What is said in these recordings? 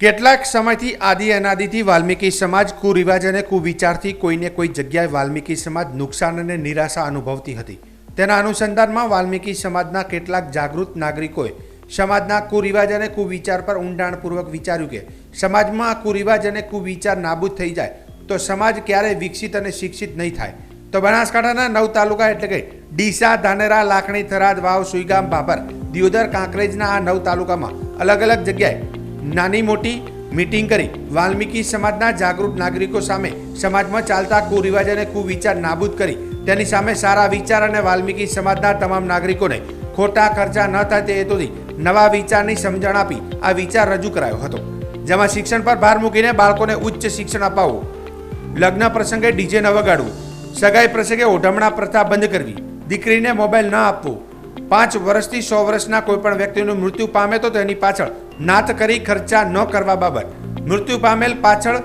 કેટલાક સમયથી આદિ અનાદિથી વાલ્મીકી સમાજ કુરિવાજ અને કુવિચારથી કોઈને કોઈ જગ્યાએ વાલ્મીકી સમાજ નુકસાન અને નિરાશા અનુભવતી હતી. તેના અનુસંધાનમાં વાલ્મીકી સમાજના કેટલાક જાગૃત નાગરિકોએ સમાજના કુરિવાજ અને કુવિચાર પર ઊંડાણપૂર્વક વિચાર્યું કે સમાજમાં કુરિવાજ અને કુવિચાર નાબૂદ થઈ જાય તો સમાજ ક્યારેય વિકસિત અને શિક્ષિત નહીં થાય. તો બનાસકાંઠાના નવ તાલુકા એટલે કે ડીસા, ધાનેરા, લાખણી, થરાદ, વાવ, સુઈગામ ભાભર દિયોદર, કાંકરેજના આ નવ તાલુકામાં અલગ અલગ જગ્યાએ નાની મોટી મીટિંગ કરી વાલ્મીકી સમાજના જાગૃત નાગરિકો સામે સમાજમાં ચાલતા કુરિવાજ અને કુવિચાર નાબૂદ કરી તેની સામે સારા વિચાર અને વાલ્મીકી સમાજના તમામ નાગરિકોને ખોટા ખર્ચા ન થાય તે હેતુથી નવા વિચારની સમજણ આપી આ વિચાર રજૂ કરાયો હતો. જેમાં શિક્ષણ પર ભાર મૂકીને બાળકોને ઉચ્ચ શિક્ષણ અપાવવું, લગ્ન પ્રસંગે ડીજે ન વગાડવું, સગાઈ પ્રસંગે ઓઢમણા પ્રથા બંધ કરવી, દીકરીને મોબાઈલ ન આપવો પાંચ વર્ષથી સો વર્ષના કોઈ પણ વ્યક્તિનું મૃત્યુ પામે તો તેની પાછળ નાત કરી ખર્ચા ન કરવા બાબત. મૃત્યુ પામેલ પાછળ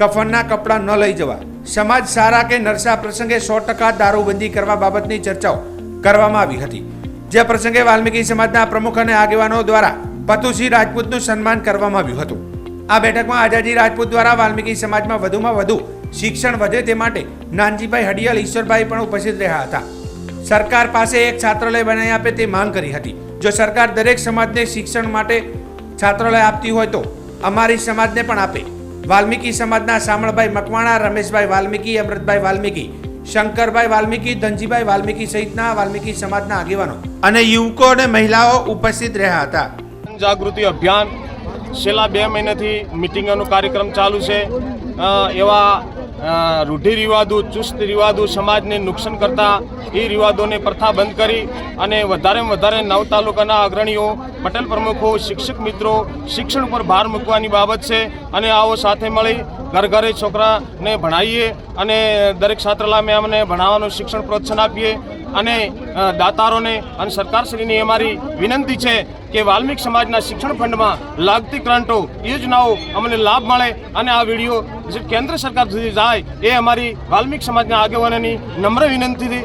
કફનના કપડાં ન લઈ જવા. સમાજ સારા કે નરસા પ્રસંગે સો ટકા દારૂબંધી કરવા બાબતની ચર્ચાઓ કરવામાં આવી હતી. જે પ્રસંગે વાલ્મીકી સમાજના પ્રમુખ અને આગેવાનો દ્વારા પતુસિંહ રાજપૂતનું સન્માન કરવામાં આવ્યું હતું. આ બેઠકમાં આઝાદી રાજપૂત દ્વારા વાલ્મીકી સમાજમાં વધુમાં વધુ શિક્ષણ વધે તે માટે નાનજીભાઈ હડિયલ, ઈશ્વરભાઈ પણ ઉપસ્થિત રહ્યા હતા. સરકાર પાસે એક છાત્રાલય બનાવી આપે તે માંગ કરી હતી. જો સરકાર દરેક સમાજને શિક્ષણ માટે છાત્રાલય આપતી હોય તો અમારી સમાજને પણ આપે. વાલ્મીકી સમાજના શામળભાઈ મકવાણા, રમેશભાઈ વાલ્મીકી, અમૃતભાઈ વાલ્મીકી, શંકરભાઈ વાલ્મીકી, ધનજીભાઈ વાલ્મીકી સહિતના વાલ્મીકી સમાજના આગેવાનો અને યુવકો અને મહિલાઓ ઉપસ્થિત રહ્યા હતા. જાગૃતિ અભિયાન છેલ્લા બે મહિનાથી મિટિંગોનો કાર્યક્રમ ચાલુ છે. એવા રૂઢિરિવાદો ચુસ્ત રિવાદો સમાજને નુકસાન કરતા એ રિવાદોને પ્રથા બંધ કરી અને વધારેમાં વધારે નવ તાલુકાના અગ્રણીઓ, પટેલ પ્રમુખો, શિક્ષક મિત્રો, શિક્ષણ ઉપર ભાર મૂકવાની બાબત છે અને આવો સાથે મળી ઘર ઘરે છોકરાને ભણાવીએ અને દરેક છાત્રાલયમાં અમને ભણાવવાનું શિક્ષણ પ્રોત્સાહન આપીએ. અને દાતારોને અને સરકારશ્રીની અમારી વિનંતી છે કે વાલ્મિક સમાજના શિક્ષણ ફંડમાં લાગતી ગ્રાન્ટો યોજનાઓ અમને લાભ મળે અને આ વીડિયો કેન્દ્ર સરકાર સુધી જાય એ અમારી વાલ્મિક સમાજના આગેવાનોની નમ્ર વિનંતીથી